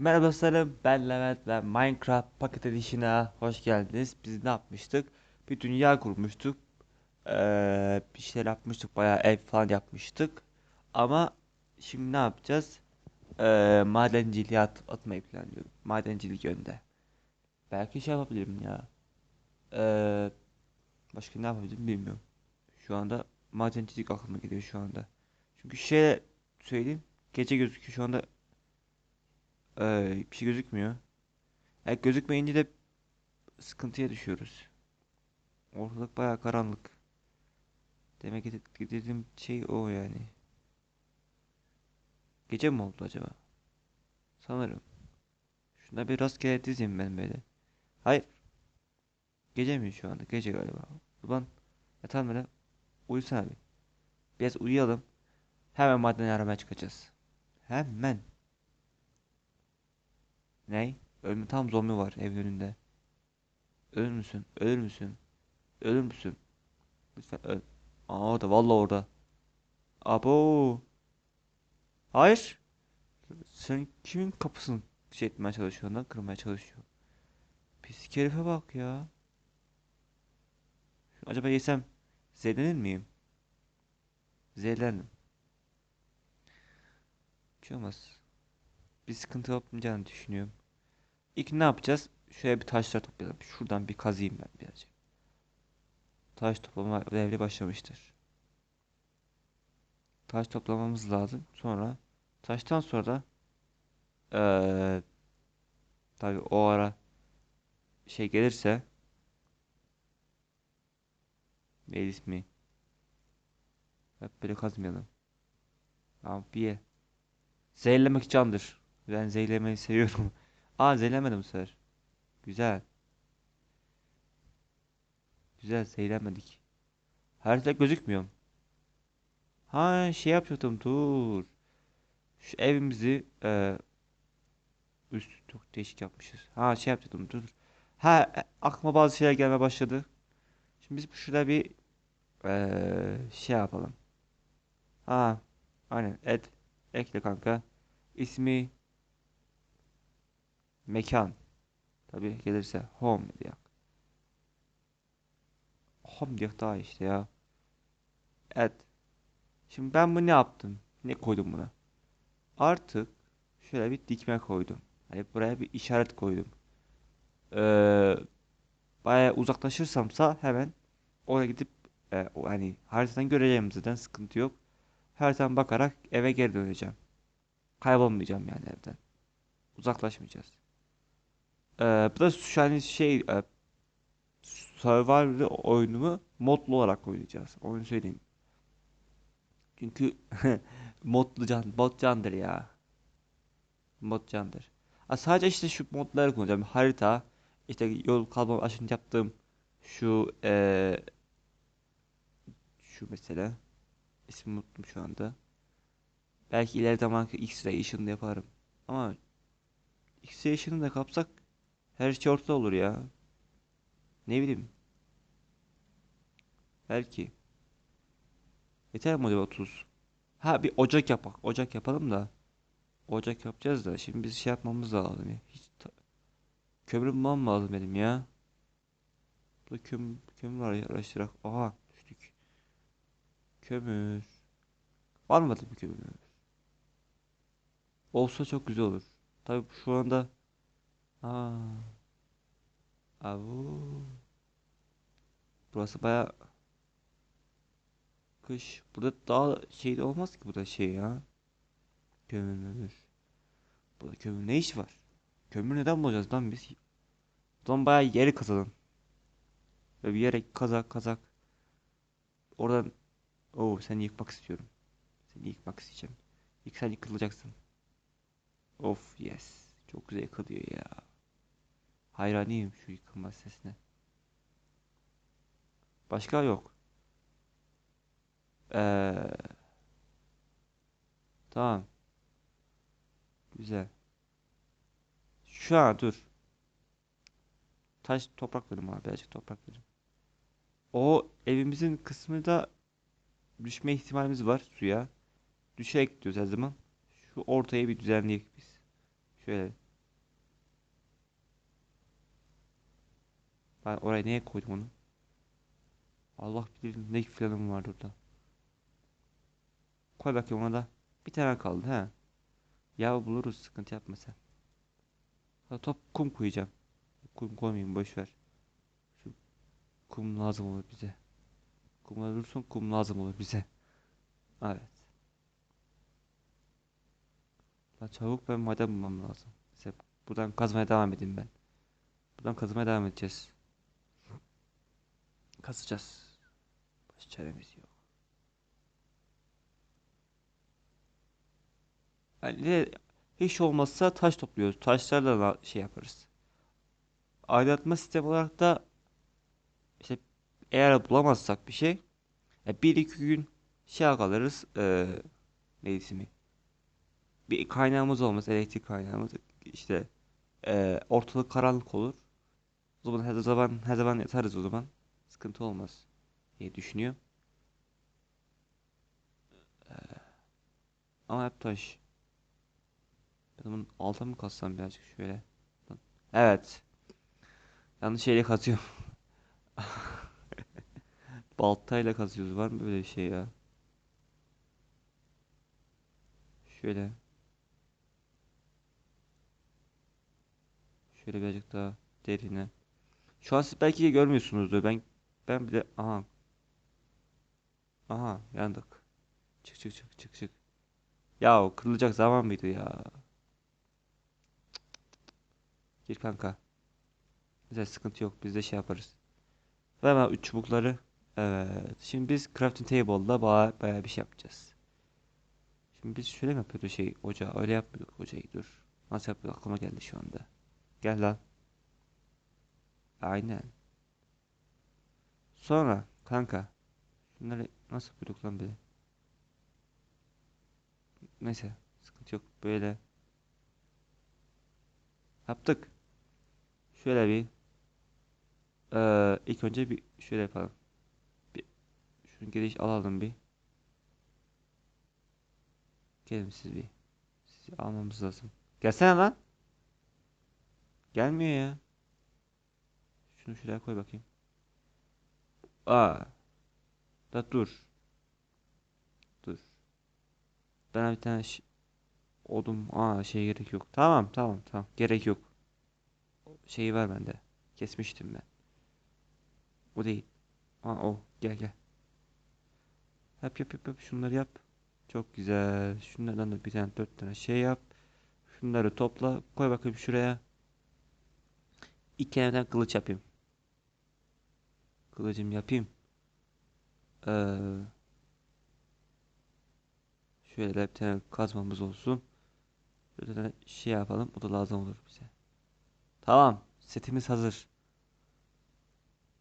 Merhaba dostlarım, ben Levent ve Minecraft Pocket Edition'a hoş geldiniz. Biz ne yapmıştık? Bir dünya kurmuştuk. Ee, bir şeyler yapmıştık, bayağı ev falan yapmıştık. Ama şimdi ne yapacağız? Ee, madenciliğe at atmayı planlıyorum. Madencilik yönde. Belki şey yapabilirim ya. Ee, başka ne yapabilirim bilmiyorum. Şu anda madencilik aklıma geliyor şu anda. Çünkü şey söyleyeyim. Gece gözüküyor şu anda ee, bir şey gözükmüyor. Ya gözükmeyince de sıkıntıya düşüyoruz. Ortalık bayağı karanlık. Demek ki dediğim şey o yani. Gece mi oldu acaba? Sanırım. Şuna bir rastgele dizeyim ben böyle. Hayır. Gece mi şu anda? Gece galiba. Ulan yatalım böyle. Uyusana abi. Biraz uyuyalım. Hemen maden aramaya çıkacağız. Hemen. Ney? Ölme tam zombi var evin önünde. Ölür müsün? Ölür müsün? Ölür müsün? Lütfen öl. Aa orada vallahi orada. Abo. Hayır. Sen kimin kapısını şey etmeye çalışıyorsun lan? Kırmaya çalışıyor. Pis herife bak ya. Acaba yesem zehirlenir miyim? Zehirlendim. Bir şey olmaz. Bir sıkıntı yapmayacağını düşünüyorum. İlk ne yapacağız? Şöyle bir taşlar toplayalım. Şuradan bir kazıyım ben birazcık. Taş toplama devri başlamıştır. Taş toplamamız lazım. Sonra taştan sonra eee tabii o ara şey gelirse ne ismi? Hep böyle kazmayalım. Tamam bir ye. Zehirlemek candır. Ben zehirlemeyi seviyorum. Aa zehirlemedim bu sefer. Güzel. Güzel zehirlenmedik. Harita gözükmüyor. Ha şey yapıyordum dur. Şu evimizi e, üst çok değişik yapmışız. Ha şey yapıyordum dur. Ha e, aklıma bazı şeyler gelmeye başladı. Şimdi biz şurada bir e, şey yapalım. Ha aynen et ekle kanka. İsmi mekan. Tabii gelirse home diye. Home diye daha işte ya. Evet. Şimdi ben bunu ne yaptım? Ne koydum buna? Artık şöyle bir dikme koydum. Hani buraya bir işaret koydum. Ee, bayağı uzaklaşırsamsa hemen oraya gidip e, o, hani haritadan göreceğim zaten sıkıntı yok. Haritadan bakarak eve geri döneceğim. Kaybolmayacağım yani evden. Uzaklaşmayacağız. Ee, bu da şu an şey e, Survivor oyunumu modlu olarak oynayacağız. Onu söyleyeyim. Çünkü modlu can, mod candır ya. Mod candır. Ha, sadece işte şu modları kullanacağım. Harita, işte yol kalma aşını yaptığım şu e, şu mesela ismi unuttum şu anda. Belki ileride zamanki X-ray ışını yaparım. Ama X-ray ışını da kapsak her şey ortada olur ya. Ne bileyim. Belki. Yeter mi acaba 30? Ha bir ocak yapak. Ocak yapalım da. Ocak yapacağız da. Şimdi biz şey yapmamız lazım ya. Hiç ta- kömür bulmam lazım benim ya. Burada kömür, kömür araştırak. Aha düştük. Kömür. Var mı bir kömür? Olsa çok güzel olur. Tabii şu anda. Aa. Avu. Burası baya kış. Burada daha şey de olmaz ki burada şey ya. Kömür mümür. Burada kömür ne iş var? Kömür neden bulacağız lan biz? Zaman baya yeri kazalım. Ve bir yere kazak kazak. Oradan Oo seni yıkmak istiyorum. Seni yıkmak isteyeceğim. İlk sen yıkılacaksın. Of yes. Çok güzel yıkılıyor ya. Hayranıyım şu yıkılma sesine. Başka yok. Ee, tamam. Güzel. Şu an dur. Taş toprak verim abi. Birazcık toprak verim. O evimizin kısmı da düşme ihtimalimiz var suya. Düşerek gidiyoruz her zaman. Şu ortaya bir düzenleyek biz. Şöyle. Ben oraya neye koydum onu? Allah bilir ne planım vardı orada. Koy bakayım ona da. Bir tane kaldı he. Ya buluruz sıkıntı yapma sen. Ha, top kum koyacağım. Kum koymayayım boş ver. Şu kum lazım olur bize. Kumlar dursun kum lazım olur bize. Evet. La çabuk ben maden bulmam lazım. Mesela buradan kazmaya devam edeyim ben. Buradan kazmaya devam edeceğiz. Kazacağız. Başka çaremiz yok. Yani de hiç olmazsa taş topluyoruz. Taşlarla da şey yaparız. Aydınlatma sistemi olarak da işte eğer bulamazsak bir şey e, bir iki gün şey kalırız. E, ne ismi? Bir kaynağımız olmaz. Elektrik kaynağımız. işte e, ortalık karanlık olur. O zaman her zaman her zaman yatarız o zaman. Sıkıntı olmaz diye düşünüyor. Ama hep taş. Bunun alta mı kazsam birazcık şöyle. Evet. Yanlış şeyle kazıyorum. Baltayla kazıyoruz. Var mı böyle bir şey ya? Şöyle. Şöyle birazcık daha derine. Şu an siz belki görmüyorsunuzdur. Ben ben bile aha. Aha yandık. Çık çık çık çık çık. Ya o kırılacak zaman mıydı ya? Gir kanka. Güzel sıkıntı yok. Biz de şey yaparız. Ve hemen üç çubukları. Evet. Şimdi biz crafting table'da baya, baya bir şey yapacağız. Şimdi biz şöyle mi yapıyorduk şey ocağı? Öyle yapmıyorduk ocayı dur. Nasıl yapıyorduk aklıma geldi şu anda. Gel lan. Aynen. Sonra kanka. Şunları nasıl yapıyorduk lan böyle? Neyse. Sıkıntı yok. Böyle. Yaptık. Şöyle bir. Eee ilk önce bir şöyle yapalım. Bir şunu giriş alalım bir. Gelin siz bir. Sizi almamız lazım. Gelsene lan. Gelmiyor ya. Şunu şuraya koy bakayım. Aa. Da dur. Dur. Bana bir tane odun. Aa şey gerek yok. Tamam tamam tamam. Gerek yok. Şeyi ver bende. Kesmiştim ben. O değil. Aa o. Gel gel. Yap yap yap yap. Şunları yap. Çok güzel. Şunlardan da bir tane dört tane şey yap. Şunları topla. Koy bakayım şuraya. İki tane kılıç yapayım. Kılıcım yapayım. Ee, şöyle bir tane kazmamız olsun. Şöyle şey yapalım. O da lazım olur bize. Tamam. Setimiz hazır.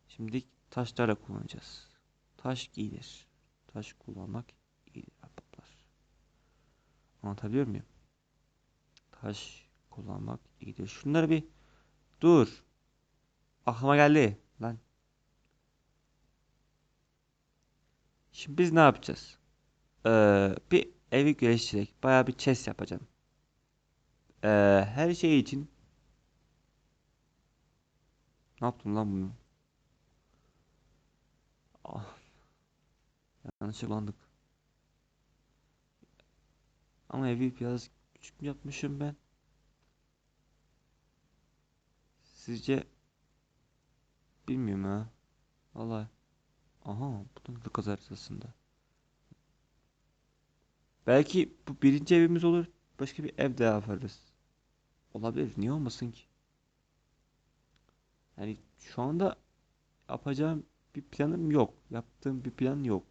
Şimdi taşlarla kullanacağız. Taş iyidir. Taş kullanmak iyidir ahbaplar. Anlatabiliyor muyum? Taş kullanmak iyidir. Şunları bir dur. Aklıma geldi. Lan. Şimdi biz ne yapacağız? Ee, bir evi geliştirerek bayağı bir chest yapacağım. Ee, her şey için ne yaptım lan bunu? Ah, yanlış kullandık. Ama evi biraz küçük mü yapmışım ben? Sizce bilmiyorum ha. Vallahi. Aha, bu da kız haritasında. Belki bu birinci evimiz olur. Başka bir ev daha yaparız. Olabilir. Niye olmasın ki? Yani şu anda yapacağım bir planım yok. Yaptığım bir plan yok.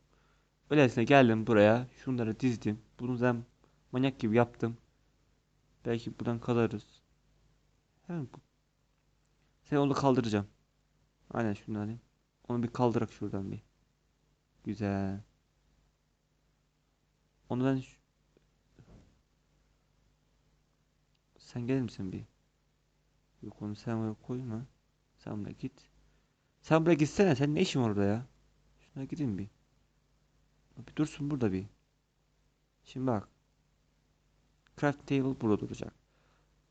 Öylesine geldim buraya. Şunları dizdim. Bunu ben manyak gibi yaptım. Belki buradan kalırız. Hemen bu. Sen onu kaldıracağım. Aynen şunu alayım. Onu bir kaldırak şuradan bir. Güzel. Onu ben sen gelir misin bir? Yok onu sen oraya koyma. Sen buraya git. Sen buraya gitsene. Sen ne işin var orada ya? Şuna gidin bir. Bir dursun burada bir. Şimdi bak. Craft table burada duracak.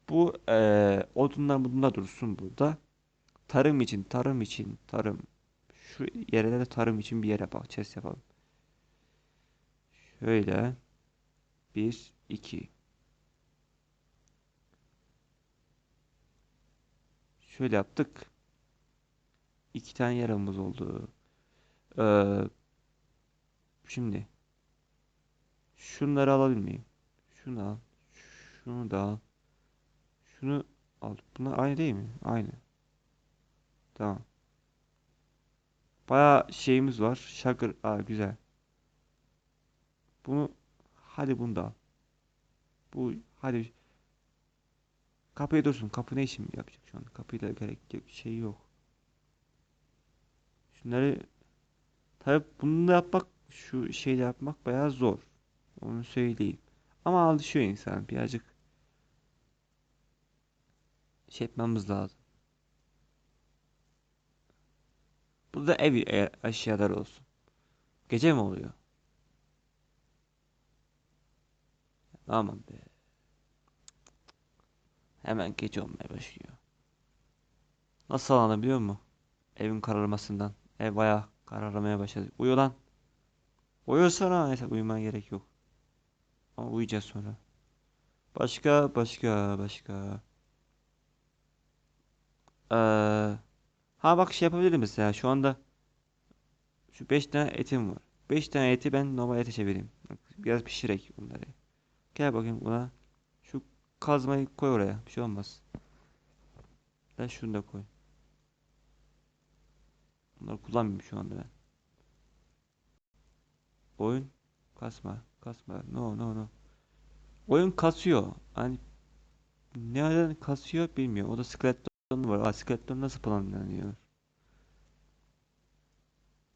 Bu eee odunlar bunlar dursun burada. tarım için, tarım için, tarım. Şu yere de tarım için bir yere bak. Chest yapalım. Şöyle. Bir, iki. Şöyle yaptık. İki tane yaramız oldu. Ee, şimdi şunları alabilir miyim? Şunu al. Şunu da al. Şunu al. Bunlar aynı değil mi? Aynı. Tamam. Bayağı şeyimiz var. Şakır. Aa, güzel. Bunu hadi bunu da al. Bu hadi kapıyı dursun. Kapı ne işim yapacak şu an? Kapıyla gerek şey yok. Şunları tabii bunu da yapmak şu şeyle yapmak bayağı zor. Onu söyleyeyim. Ama alışıyor insan birazcık şey etmemiz lazım. Bu da ev e- eşyaları olsun. Gece mi oluyor? Aman be. Hemen gece olmaya başlıyor. Nasıl anlayabiliyor musun? Evin kararmasından. Ev bayağı kararmaya başladı. Uyu lan. Uyusana. Neyse uyumaya gerek yok. Ama uyuyacağız sonra. Başka, başka, başka. Ee, ha bak şey yapabilirim mesela. Şu anda şu 5 tane etim var. 5 tane eti ben normal ete çevireyim. Biraz pişirek bunları. Gel bakayım buna. Şu kazmayı koy oraya. Bir şey olmaz. Ben şunu da koy. Bunları kullanmıyorum şu anda ben. Oyun kasma, kasma. No, no, no. Oyun kasıyor. Hani nereden kasıyor bilmiyorum. O da Skeleton var. Skeleton nasıl planlanıyor?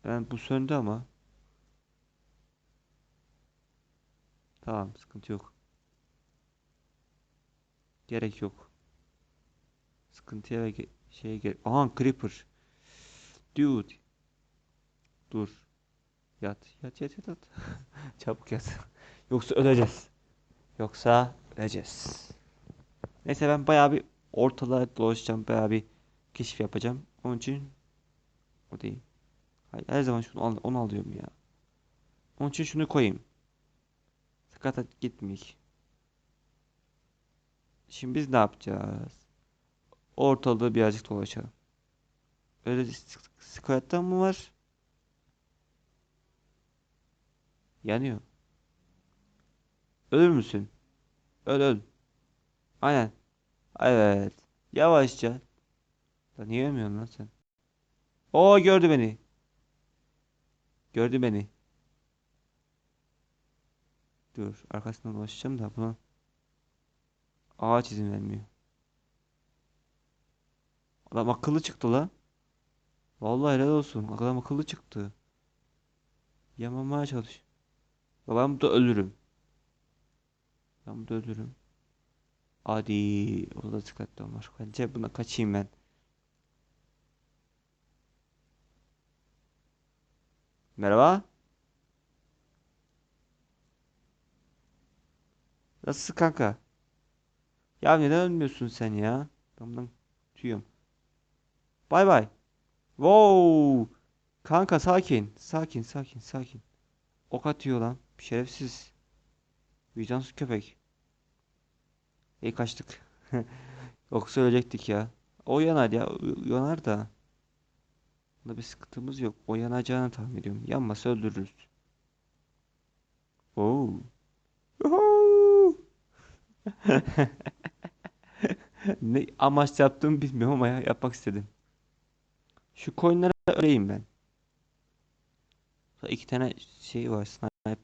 Ben bu söndü ama. Tamam, sıkıntı yok. Gerek yok. Sıkıntıya ve şeye gerek. Aha Creeper. Dude. Dur. Yat. Yat yat yat yat. Çabuk yat. Yoksa öleceğiz. Yoksa öleceğiz. Neyse ben bayağı bir ortalığa dolaşacağım. Bayağı bir keşif yapacağım. Onun için o değil. Hayır, her zaman şunu al, onu alıyorum ya. Onun için şunu koyayım. Sakata gitmeyek. Şimdi biz ne yapacağız? Ortalığı birazcık dolaşalım. Öyle skeleton mı var? Yanıyor. Ölür müsün? Öl öl. Aynen. Evet. Yavaşça. Da niye ölmüyorsun lan sen? Oo gördü beni. Gördü beni. Dur. Arkasından dolaşacağım da buna ağaç izin vermiyor. Adam akıllı çıktı la. Vallahi helal olsun. Adam akıllı çıktı. Yamamaya çalış. Ben burada ölürüm. Ben burada ölürüm. Hadi. Orada da dikkatli olmak. Bence buna kaçayım ben. Merhaba. Nasılsın kanka? Ya neden ölmüyorsun sen ya? Bundan tüyüyorum. Bay bay. Wow. Kanka sakin. Sakin sakin sakin. Ok atıyor lan. Şerefsiz. Vicdansız köpek. İyi kaçtık. Yoksa ölecektik ya. O yanar ya. Yanar da. Bunda bir sıkıntımız yok. O yanacağını tahmin ediyorum. Yanmasa öldürürüz. Oo. Ne amaç yaptığımı bilmiyorum ama ya, yapmak istedim. Şu coinlere öleyim ben. İki tane şey var. Snipe.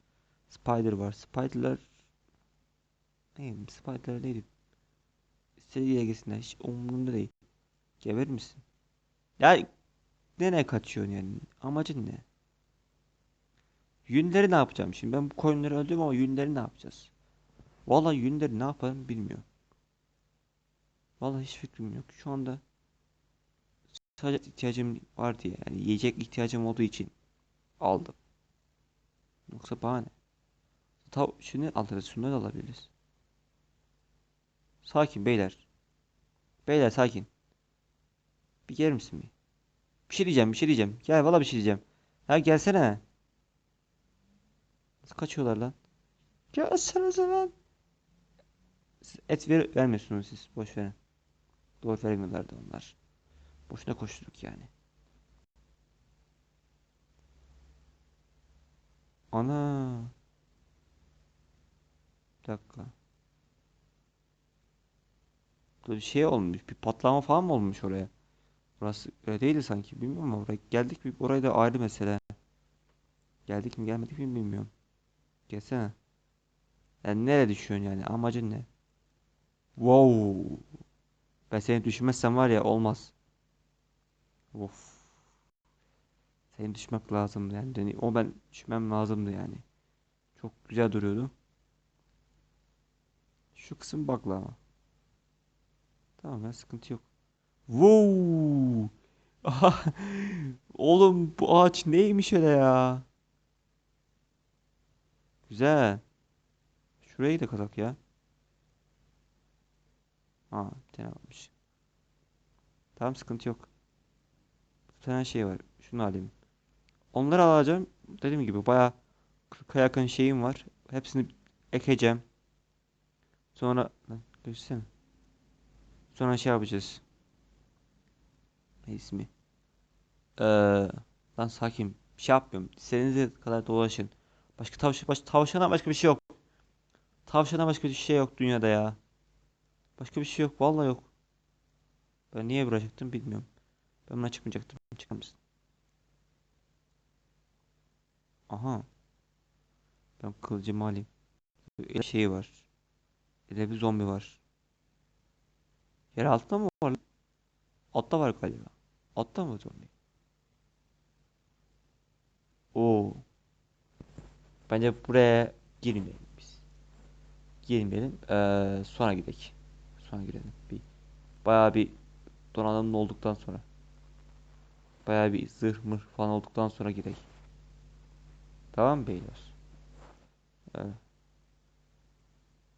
Spider var. Spider'lar neydi? Spider'lar neydi? İstediği yere gitsinler. Hiç umurumda değil. Geber misin? Ya nereye kaçıyorsun yani? Amacın ne? Yünleri ne yapacağım şimdi? Ben bu coinleri öldüm ama yünleri ne yapacağız? Vallahi yünleri ne yaparım bilmiyorum. Vallahi hiç fikrim yok. Şu anda sadece ihtiyacım var diye yani yiyecek ihtiyacım olduğu için aldım. Yoksa bana ne? Tav şunu alırız, şunları da alabiliriz. Sakin beyler. Beyler sakin. Bir gelir misin bir? Bir şey diyeceğim, bir şey diyeceğim. Gel valla bir şey diyeceğim. Ya gelsene. Nasıl kaçıyorlar lan? Gelsene. Siz et ver, vermiyorsunuz siz. Boş verin. Doğru vermiyorlardı onlar. Boşuna koştuk yani. Ana. Bir dakika. Bir şey olmuş. Bir patlama falan mı olmuş oraya? Burası öyle değildi sanki. Bilmiyorum ama oraya geldik mi? Orayı da ayrı mesele. Geldik mi gelmedik mi bilmiyorum. Gelsene. Yani nereye düşüyorsun yani? Amacın ne? Wow. Ben seni düşünmezsem var ya olmaz. Of. Seni düşmek yani. Yani o ben düşmem lazımdı yani. Çok güzel duruyordu. Şu kısım bakla ama. Tamam ya sıkıntı yok. Wow. Aha. Oğlum bu ağaç neymiş öyle ya? Güzel. Şurayı da kazak ya. Aa, bir tane varmış. Tamam sıkıntı yok. Bir tane şey var. Şunu alayım. Onları alacağım. Dediğim gibi bayağı 40'a yakın şeyim var. Hepsini ekeceğim. Sonra lan. Sonra şey yapacağız. Ne ismi? Ee, lan sakin. Bir şey yapmıyorum. İstediğiniz kadar dolaşın. Başka tavşan, baş, tavşana başka bir şey yok. Tavşana başka bir şey yok dünyada ya. Başka bir şey yok. Vallahi yok. Ben niye bırakacaktım bilmiyorum. Ben buna çıkmayacaktım. Çıkar mısın? Aha. Ben kılıcımı alayım. Bir şey var. De bir zombi var. Yer altta mı var? Altta var galiba. Altta mı zombi? Oo. Bence buraya girmeyelim biz. Girmeyelim. Ee, sonra gidelim. Sonra girelim. Bir bayağı bir donanımlı olduktan sonra. Bayağı bir zırh mırh falan olduktan sonra gidelim. Tamam mı beyler? Evet.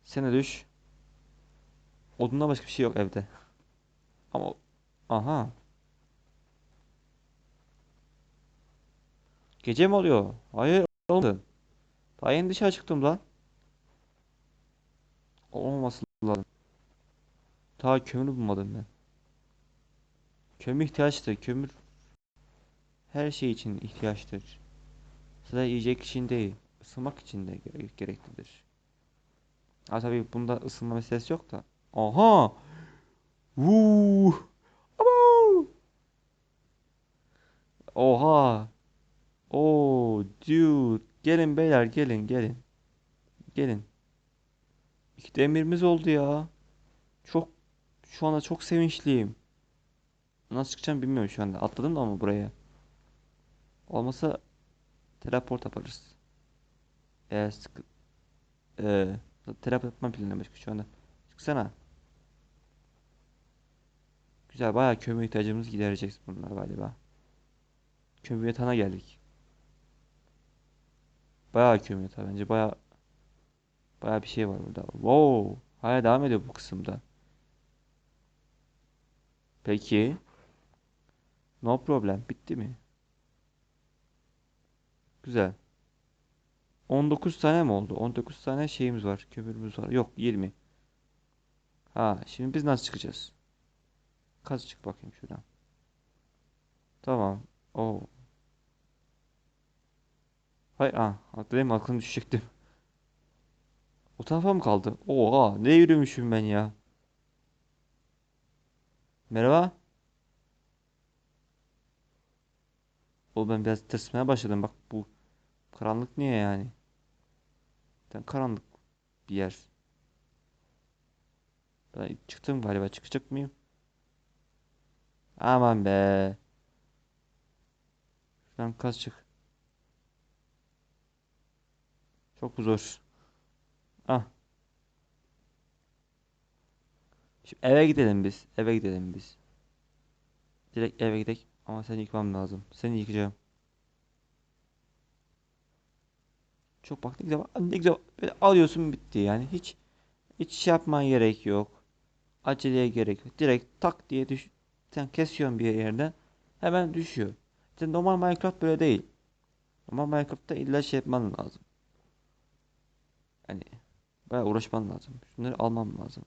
Sen de düş. Odundan başka bir şey yok evde. Ama aha. Gece mi oluyor? Hayır olmadı. Daha yeni dışarı çıktım lan. Olmaması lazım. Daha kömür bulmadım ben. Kömür ihtiyaçtır. Kömür her şey için ihtiyaçtır. Sadece yiyecek için değil, ısınmak için de gere- gereklidir. Ha tabii bunda ısınma meselesi yok da. Aha! Vuu! Abo! Oha! Oo, dude. Gelin beyler gelin gelin. Gelin. İki demirimiz oldu ya. Çok şu anda çok sevinçliyim. Nasıl çıkacağım bilmiyorum şu anda. Atladım da ama buraya. Olmasa teleport yaparız. Eğer sıkı... Ee, teleport yapmam başka şu anda. Çıksana. Güzel bayağı kömür ihtiyacımızı giderecek bunlar galiba. Kömür yatağına geldik. Bayağı kömür yatağı bence bayağı bayağı bir şey var burada. Wow. Hala devam ediyor bu kısımda. Peki. No problem. Bitti mi? Güzel. 19 tane mi oldu? 19 tane şeyimiz var. Kömürümüz var. Yok 20. Ha şimdi biz nasıl çıkacağız? Kaz çık bakayım şuradan. Tamam. Oo. Hayır ah. Atlayayım aklım düşecektim. O tarafa mı kaldı? Oha ne yürümüşüm ben ya. Merhaba. O ben biraz tırsmaya başladım. Bak bu karanlık niye yani? Ben karanlık bir yer. Ben çıktım galiba. Çıkacak mıyım? Aman be. Şuradan kaz çık. Çok zor. Ah. Şimdi eve gidelim biz. Eve gidelim biz. Direkt eve gidelim. Ama seni yıkmam lazım. Seni yıkacağım. Çok bak ne güzel. Ne güzel. Böyle alıyorsun bitti yani. Hiç hiç şey yapman gerek yok. Aceleye gerek yok. Direkt tak diye düş Sen kesiyorsun bir yerden hemen düşüyor. İşte normal Minecraft böyle değil. Normal Minecraft'ta illa şey yapman lazım. Hani bayağı uğraşman lazım. Şunları almam lazım.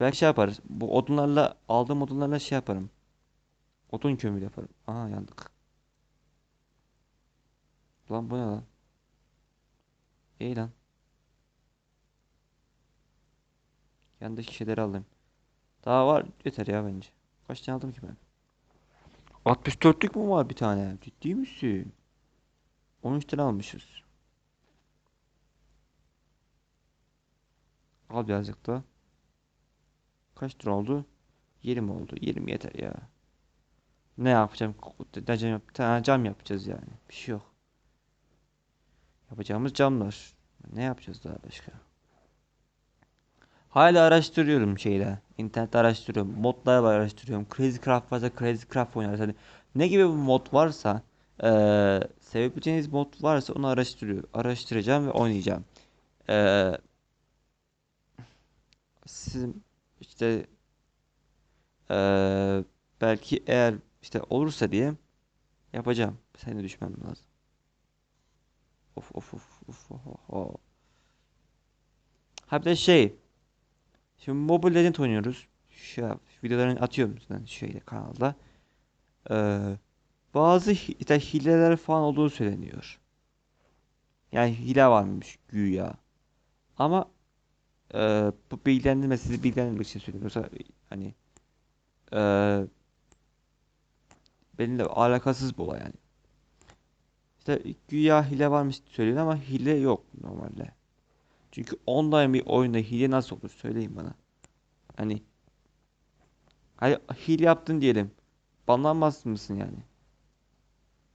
Belki şey yaparız. Bu odunlarla aldığım odunlarla şey yaparım. Odun kömürü yaparım. Aha yandık. Lan bu ne lan? İyi lan. Yandaki şeyleri alayım. Daha var yeter ya bence. Kaç tane aldım ki ben? 64'lük mü var bir tane? Ciddi misin? 13 tane almışız. Al birazcık da. Kaç lira oldu? 20 oldu. 20 yeter ya. Ne yapacağım? Cam, yap- cam yapacağız yani. Bir şey yok. Yapacağımız camlar. Ne yapacağız daha başka? Hala araştırıyorum şeyde. İnternette araştırıyorum. Modlar araştırıyorum. Crazy Craft varsa Crazy Craft oynarız. Hani ne gibi bir mod varsa eee sevebileceğiniz mod varsa onu araştırıyor. Araştıracağım ve oynayacağım. Eee sizin işte eee, belki eğer işte olursa diye yapacağım. Seni düşmem lazım. Of of of of of. of. Ha bir de şey. Şimdi Mobile Legend oynuyoruz. Şu videolarını atıyorum zaten şeyde kanalda. Ee, bazı işte hileler falan olduğu söyleniyor. Yani hile varmış güya. Ama e, bu bilgilendirme sizi bilgilendirmek için söylüyorum. Yoksa hani e, benimle alakasız bir olay yani. İşte güya hile varmış söyleniyor ama hile yok normalde. Çünkü online bir oyunda hile nasıl olur söyleyin bana. Hani Hani hile yaptın diyelim. Banlanmaz mısın yani?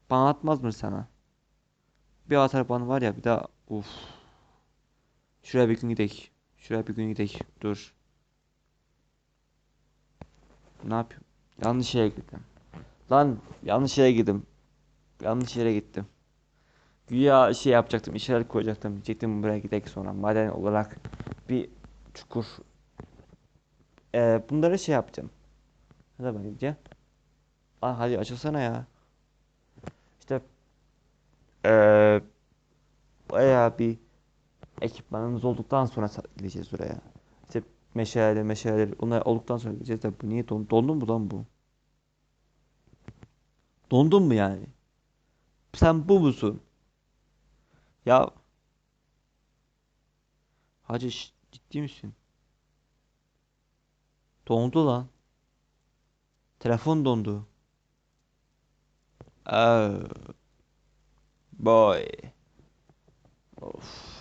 Ban atmaz mı sana? Bir atar ban var ya bir daha uf. Şuraya bir gün gidek. Şuraya bir gün gidek. Dur. Ne yapıyorum? Yanlış yere gittim. Lan yanlış yere gittim. Yanlış yere gittim. Güya şey yapacaktım, işaret koyacaktım. Diyecektim buraya gidek sonra maden olarak bir çukur. Ee, bunları şey yapacağım. Hadi bakayım gel. Lan hadi açılsana ya. İşte eee bayağı bir ekipmanımız olduktan sonra gideceğiz oraya. İşte meşale meşale onlar olduktan sonra gideceğiz de bu niye don dondun mu lan bu? Dondun mu yani? Sen bu musun? Ya Hacı ciddi misin? Dondu lan. Telefon dondu. Oh. Boy. Of.